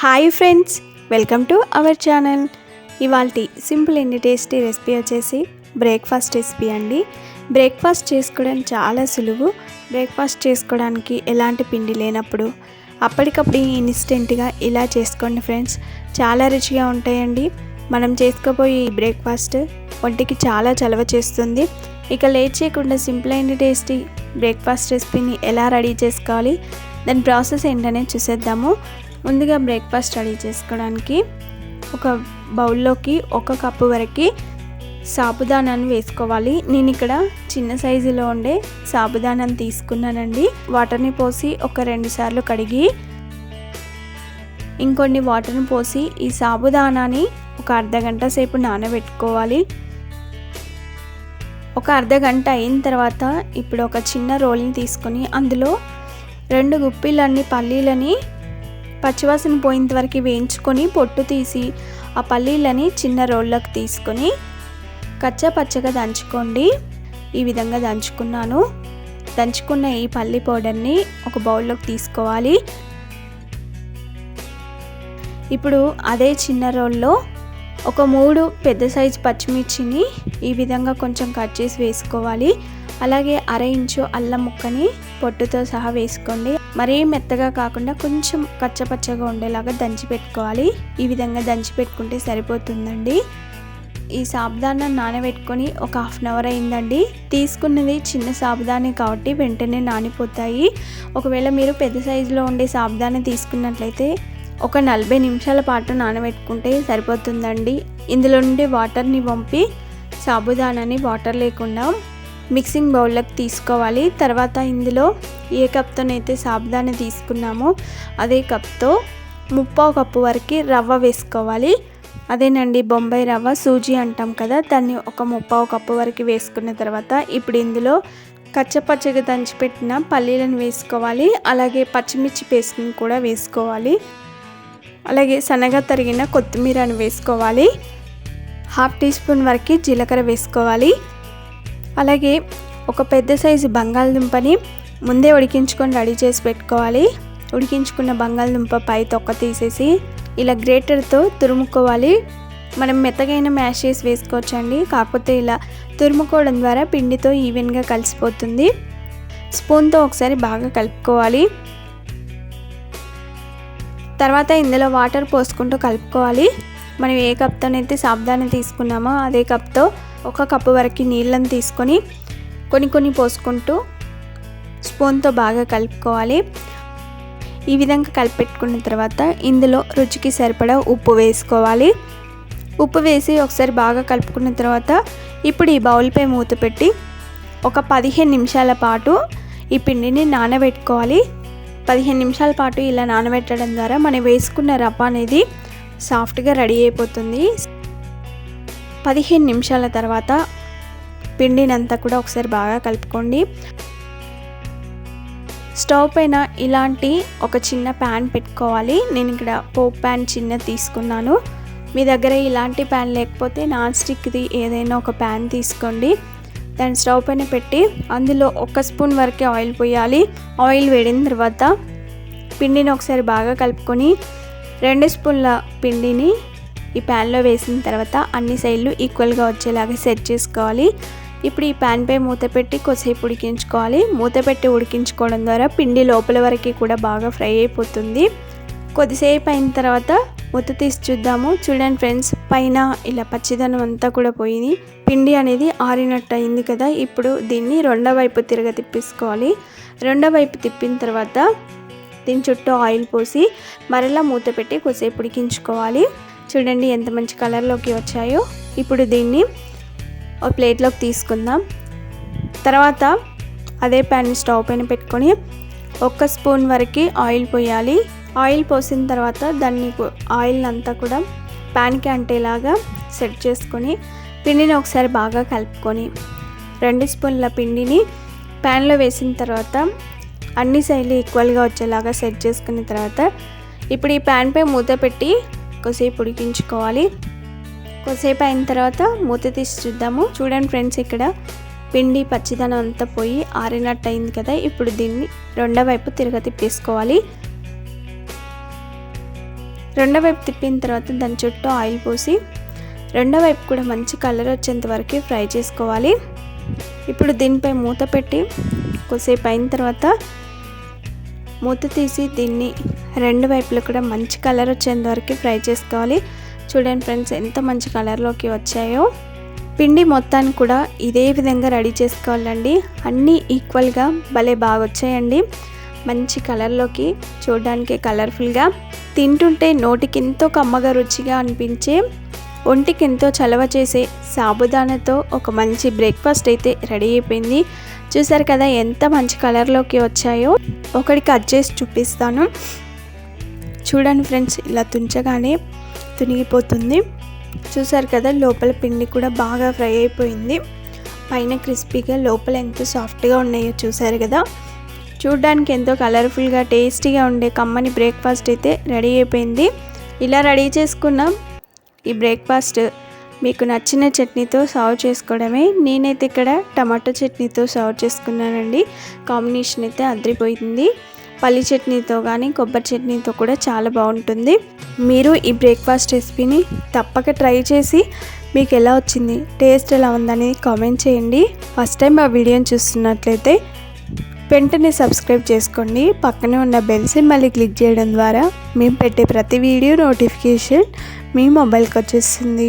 Hi friends welcome to our channel. ఇవాళ simple and tasty recipe వచ్చేసి breakfast recipe అండి. Breakfast చేసుకోవడం చాలా సులువు. బ్రేక్ఫాస్ట్ చేసుకోవడానికి ఎలాంటి పిండి లేనప్పుడు అప్పటికప్పుడు ఇన్స్టెంట్గా ఇలా చేసుకోండి ఫ్రెండ్స్. చాలా రుచిగా ఉంటాయండి. మనం చేసుకోబోయే ఈ బ్రేక్ఫాస్ట్ ఒంటికి చాలా చలవ చేస్తుంది. ఇక లేట్ చేయకుండా సింపుల్ అండ్ టేస్టీ బ్రేక్ఫాస్ట్ రెసిపీని ఎలా రెడీ చేసుకోవాలి దాని ప్రాసెస్ ఏంటనే చూసేద్దాము. ముందుగా బ్రేక్ఫాస్ట్ రెడీ చేసుకోవడానికి ఒక బౌల్లోకి ఒక కప్పు వరకు సాబుదానాన్ని వేసుకోవాలి. నేను ఇక్కడ చిన్న సైజులో ఉండే సాబుదానాన్ని తీసుకున్నానండి. వాటర్ని పోసి ఒక రెండు సార్లు కడిగి ఇంకొన్ని వాటర్ని పోసి ఈ సాబుదానాన్ని ఒక అర్ధ గంట సేపు నానబెట్టుకోవాలి. ఒక అర్ధ గంట అయిన తర్వాత ఇప్పుడు ఒక చిన్న రోల్ని తీసుకొని అందులో రెండు గుప్పిలన్నీ పల్లీలని పచ్చివాసన పోయేంత వరకు వేయించుకొని పొట్టు తీసి ఆ పల్లీలని చిన్న రోల్లోకి తీసుకొని కచ్చా పచ్చగా దంచుకోండి. ఈ విధంగా దంచుకున్నాను. దంచుకున్న ఈ పల్లి పౌడర్ని ఒక బౌల్లోకి తీసుకోవాలి. ఇప్పుడు అదే చిన్న రోల్లో ఒక మూడు పెద్ద సైజు పచ్చిమిర్చిని ఈ విధంగా కొంచెం కట్ చేసి వేసుకోవాలి. అలాగే అర ఇంచు అల్లం ముక్కని పొట్టుతో సహా వేసుకోండి. మరీ మెత్తగా కాకుండా కొంచెం కచ్చపచ్చగా ఉండేలాగా దంచి పెట్టుకోవాలి. ఈ విధంగా దంచి పెట్టుకుంటే సరిపోతుందండి. ఈ సాబుదాన్ని నానబెట్టుకొని ఒక హాఫ్ అన్ అవర్ అయిందండి. తీసుకున్నది చిన్న సాబుదాని కాబట్టి వెంటనే నానిపోతాయి. ఒకవేళ మీరు పెద్ద సైజులో ఉండే సాబుదాన తీసుకున్నట్లయితే ఒక నలభై నిమిషాల పాటు నానబెట్టుకుంటే సరిపోతుందండి. ఇందులో నుండి వాటర్ని పంపి సాబుదానాని వాటర్ లేకుండా మిక్సింగ్ బౌల్లోకి తీసుకోవాలి. తర్వాత ఇందులో ఏ కప్తోనైతే సాబుదాన్ని తీసుకున్నామో అదే కప్తో ముప్పావు కప్పు వరకు రవ్వ వేసుకోవాలి. అదేనండి బొంబాయి రవ్వ సూజీ అంటాం కదా దాన్ని ఒక ముప్పావు కప్పు వరకు వేసుకున్న తర్వాత ఇప్పుడు ఇందులో కచ్చపచ్చగా దంచిపెట్టిన పల్లీలను వేసుకోవాలి. అలాగే పచ్చిమిర్చి పేస్ట్ని కూడా వేసుకోవాలి. అలాగే సన్నగా తరిగిన కొత్తిమీరను వేసుకోవాలి. హాఫ్ టీ స్పూన్ వరకు జీలకర్ర వేసుకోవాలి. అలాగే ఒక పెద్ద సైజు బంగాళదుంపని ముందే ఉడికించుకొని రెడీ చేసి పెట్టుకోవాలి. ఉడికించుకున్న బంగాళదుంప పై తొక్క తీసేసి ఇలా గ్రేటర్తో తురుముకోవాలి. మనం మెత్తగైన మ్యాష్ చేసి వేసుకోవచ్చండి. కాకపోతే ఇలా తురుముకోవడం ద్వారా పిండితో ఈవెన్గా కలిసిపోతుంది. స్పూన్తో ఒకసారి బాగా కలుపుకోవాలి. తర్వాత ఇందులో వాటర్ పోసుకుంటూ కలుపుకోవాలి. మనం ఏ కప్తోనైతే సాబ్దాన్ని తీసుకున్నామో అదే కప్తో ఒక కప్పు వరకు నీళ్ళని తీసుకొని కొన్ని కొన్ని పోసుకుంటూ స్పూన్తో బాగా కలుపుకోవాలి. ఈ విధంగా కలిపెట్టుకున్న తర్వాత ఇందులో రుచికి సరిపడా ఉప్పు వేసుకోవాలి. ఉప్పు వేసి ఒకసారి బాగా కలుపుకున్న తర్వాత ఇప్పుడు ఈ బౌల్పై మూత పెట్టి ఒక పదిహేను నిమిషాల పాటు ఈ పిండిని నానబెట్టుకోవాలి. పదిహేను నిమిషాల పాటు ఇలా నానబెట్టడం ద్వారా మనం వేసుకున్న రవ్వ అనేది సాఫ్ట్గా రెడీ అయిపోతుంది. పదిహేను నిమిషాల తర్వాత పిండినంతా కూడా ఒకసారి బాగా కలుపుకోండి. స్టవ్ పైన ఇలాంటి ఒక చిన్న ప్యాన్ పెట్టుకోవాలి. నేను ఇక్కడ పోప్ ప్యాన్ చిన్న తీసుకున్నాను. మీ దగ్గర ఇలాంటి ప్యాన్ లేకపోతే నాన్ స్టిక్ది ఏదైనా ఒక ప్యాన్ తీసుకోండి. దాన్ని స్టవ్ పైన పెట్టి అందులో ఒక స్పూన్ వరకే ఆయిల్ పోయాలి. ఆయిల్ వేడిన తర్వాత పిండిని ఒకసారి బాగా కలుపుకొని రెండు స్పూన్ల పిండిని ఈ ప్యాన్లో వేసిన తర్వాత అన్ని సైడ్లు ఈక్వల్గా వచ్చేలాగా సెట్ చేసుకోవాలి. ఇప్పుడు ఈ ప్యాన్పై మూత పెట్టి కొద్దిసేపు ఉడికించుకోవాలి. మూత పెట్టి ఉడికించుకోవడం ద్వారా పిండి లోపల వరకు కూడా బాగా ఫ్రై అయిపోతుంది. కొద్దిసేపు అయిన తర్వాత మూత తీసి చూద్దాము. చూడండి ఫ్రెండ్స్ పైన ఇలా పచ్చిదనం అంతా కూడా పోయింది. పిండి అనేది ఆరినట్టు అయింది కదా. ఇప్పుడు దీన్ని రెండో వైపు తిరగ తిప్పేసుకోవాలి. రెండో వైపు తిప్పిన తర్వాత దీని చుట్టూ ఆయిల్ పోసి మరలా మూత పెట్టి కొద్దిసేపు ఉడికించుకోవాలి. చూడండి ఎంత మంచి కలర్లోకి వచ్చాయో. ఇప్పుడు దీన్ని ఒక ప్లేట్లోకి తీసుకుందాం. తర్వాత అదే ప్యాన్ స్టవ్ పైన పెట్టుకొని ఒక్క స్పూన్ వరకు ఆయిల్ పోయాలి. ఆయిల్ పోసిన తర్వాత దాన్ని ఆయిల్ అంతా కూడా ప్యాన్కి అంటేలాగా సెట్ చేసుకొని పిండిని ఒకసారి బాగా కలుపుకొని రెండు స్పూన్ల పిండిని ప్యాన్లో వేసిన తర్వాత అన్ని సైడ్లు ఈక్వల్గా వచ్చేలాగా సెట్ చేసుకున్న తర్వాత ఇప్పుడు ఈ ప్యాన్పై మూత పెట్టి కొద్దిసేపు ఉడికించుకోవాలి. కొద్దిసేపు అయిన తర్వాత మూత తీసి చూద్దాము. చూడండి ఫ్రెండ్స్ ఇక్కడ పిండి పచ్చిదనం అంతా పోయి ఆరినట్టు అయింది కదా. ఇప్పుడు దీన్ని రెండో వైపు తిరగ తిప్పేసుకోవాలి. రెండో వైపు తిప్పిన తర్వాత దాని చుట్టూ ఆయిల్ పోసి రెండో వైపు కూడా మంచి కలర్ వచ్చేంత వరకు ఫ్రై చేసుకోవాలి. ఇప్పుడు దీనిపై మూత పెట్టి కొద్దిసేపు అయిన తర్వాత మూత తీసి దీన్ని రెండు వైపులు కూడా మంచి కలర్ వచ్చేంత వరకు ఫ్రై చేసుకోవాలి. చూడండి ఫ్రెండ్స్ ఎంత మంచి కలర్లోకి వచ్చాయో. పిండి మొత్తాన్ని కూడా ఇదే విధంగా రెడీ చేసుకోవాలండి. అన్నీ ఈక్వల్గా భలే బాగా వచ్చాయండి. మంచి కలర్లోకి చూడడానికి కలర్ఫుల్గా. తింటుంటే నోటికి ఎంతో కమ్మగా రుచిగా అనిపించే ఒంటికి ఎంతో చలవ చేసే సాబుదానాతో ఒక మంచి బ్రేక్ఫాస్ట్ అయితే రెడీ అయిపోయింది. చూసారు కదా ఎంత మంచి కలర్లోకి వచ్చాయో. ఒకటి కట్ చేసి చూపిస్తాను. చూడండి ఫ్రెండ్స్ ఇలా తుంచగానే తునిగిపోతుంది. చూసారు కదా లోపల పిండి కూడా బాగా ఫ్రై అయిపోయింది. పైన క్రిస్పీగా లోపల ఎంత సాఫ్ట్గా ఉన్నాయో చూసారు కదా. చూడడానికి ఎంతో కలర్ఫుల్గా టేస్టీగా ఉండే కమ్మని బ్రేక్ఫాస్ట్ అయితే రెడీ అయిపోయింది. ఇలా రెడీ చేసుకున్న. ఈ బ్రేక్ఫాస్ట్ మీకు నచ్చిన చట్నీతో సర్వ్ చేసుకోవడమే. నేనైతే ఇక్కడ టమాటో చట్నీతో సర్వ్ చేసుకున్నానండి. కాంబినేషన్ అయితే అదిరిపోయింది. పల్లి చట్నీతో కానీ కొబ్బరి చట్నీతో కూడా చాలా బాగుంటుంది. మీరు ఈ బ్రేక్ఫాస్ట్ రెసిపీని తప్పక ట్రై చేసి మీకు ఎలా వచ్చింది టేస్ట్ ఎలా ఉందని కామెంట్ చేయండి. ఫస్ట్ టైం ఆ వీడియోని చూస్తున్నట్లయితే వెంటనే సబ్స్క్రైబ్ చేసుకోండి. పక్కనే ఉన్న బెల్ సింబల్ని క్లిక్ చేయడం ద్వారా మేము పెట్టే ప్రతి వీడియో నోటిఫికేషన్ మీ మొబైల్కి వచ్చేస్తుంది.